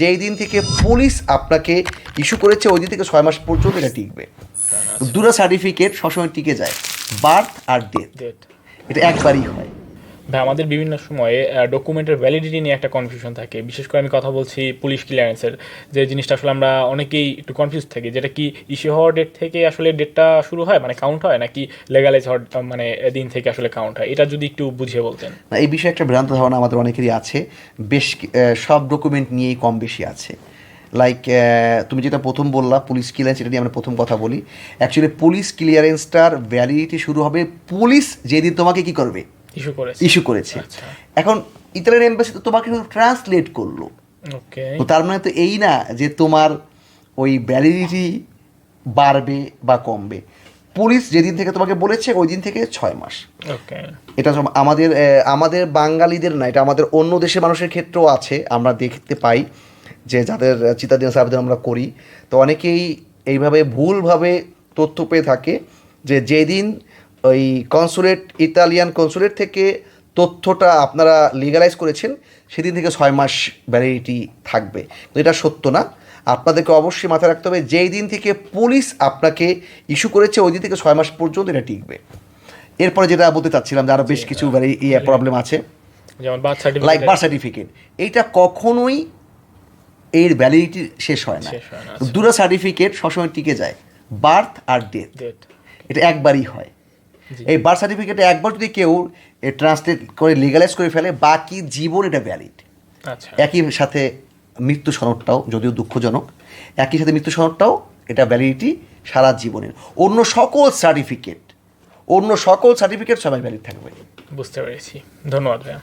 যেই দিন থেকে পুলিশ আপনাকে ইস্যু করেছে ওই দিন থেকে ছয় মাস পর্যন্ত এটা টিকবে। দুটো সার্টিফিকেট সবসময় টিকে যায় বার্থ আর ডেথ। এটা একবারই হয়। আমাদের বিভিন্ন সময়ে ডকুমেন্টের ভ্যালিডিটি নিয়ে একটা কনফিউশন থাকে। বিশেষ করে আমি কথা বলছি পুলিশ ক্লিয়ারেন্সের যে জিনিসটা আসলে আমরা অনেকেই একটু কনফিউজ থাকি। যেটা কি ইস্যু হওয়ার ডেট থেকে আসলে ডেটটা শুরু হয়? মানে কাউন্ট হয়? নাকি লেগালাইজ হওয়ার মানে দিন থেকে আসলে কাউন্ট হয়? এটা যদি একটু বুঝিয়ে বলতেন। না, এই বিষয়ে একটা ভ্রান্ত ধারণা আমাদের অনেকেরই আছে। বেশ সব ডকুমেন্ট নিয়েই কম বেশি আছে। লাইক তুমি যেটা প্রথম বললা পুলিশ ক্লিয়ারেন্স এটা নিয়ে আমরা প্রথম কথা বলি। অ্যাকচুয়ালি পুলিশ ক্লিয়ারেন্সটার ভ্যালিডিটি শুরু হবে। পুলিশ যেদিন তোমাকে কি করবে? ইস্যু করে ইস্যু করেছে। আচ্ছা। এখন ইতালিয়ান এম্বাসি তো তোমাকে ট্রান্সলেট করল। ওকে তো তার মানে তো এই না যে তোমার ওই ভ্যালিডিটি বাড়বে বা কমবে। পুলিশ যেদিন থেকে তোমাকে বলেছে ওই দিন থেকে ছয় মাস। এটা আমাদের আমাদের বাঙালিদের না এটা আমাদের অন্য দেশের মানুষের ক্ষেত্রেও আছে। আমরা দেখতে পাই যে যাদের চিতাদিন আবেদন আমরা করি। তো অনেকেই এইভাবে ভুলভাবে তথ্য পেয়ে থাকে যে যেদিন ওই কনসুলেট ইতালিয়ান কনসুলেট থেকে তথ্যটা আপনারা লিগালাইজ করেছেন সেদিন থেকে ছয় মাস ভ্যালিডিটি থাকবে। এটা সত্য না। আপনাদেরকে অবশ্যই মাথায় রাখতে হবে যেই দিন থেকে পুলিশ আপনাকে ইস্যু করেছে ওই দিন থেকে ছয় মাস পর্যন্ত এটা টিকবে। এরপরে যেটা বলতে চাচ্ছিলাম যে আরও বেশ কিছু ভ্যারি ইয়ে প্রবলেম আছে। যেমন birth like certificate birth certificate এইটা কখনোই এর ভ্যালিডিটি শেষ হয় না। তো দুটো সার্টিফিকেট সবসময় টিকে যায় বার্থ আর ডেথ এটা একবারই হয়। এই বার্থ সার্টিফিকেটে একবার যদি কেউ ট্রান্সলেট করে লিগালাইজ করে ফেলে বাকি জীবন এটা ভ্যালিড আচ্ছা। একই সাথে মৃত্যু সনদটাও যদিও দুঃখজনক একই সাথে মৃত্যু সনদটাও এটা ভ্যালিডিটি সারা জীবনের। অন্য সকল সার্টিফিকেট অন্য সকল সার্টিফিকেট সবাই ভ্যালিড থাকবে। বুঝতে পেরেছি। ধন্যবাদ ভাইয়া।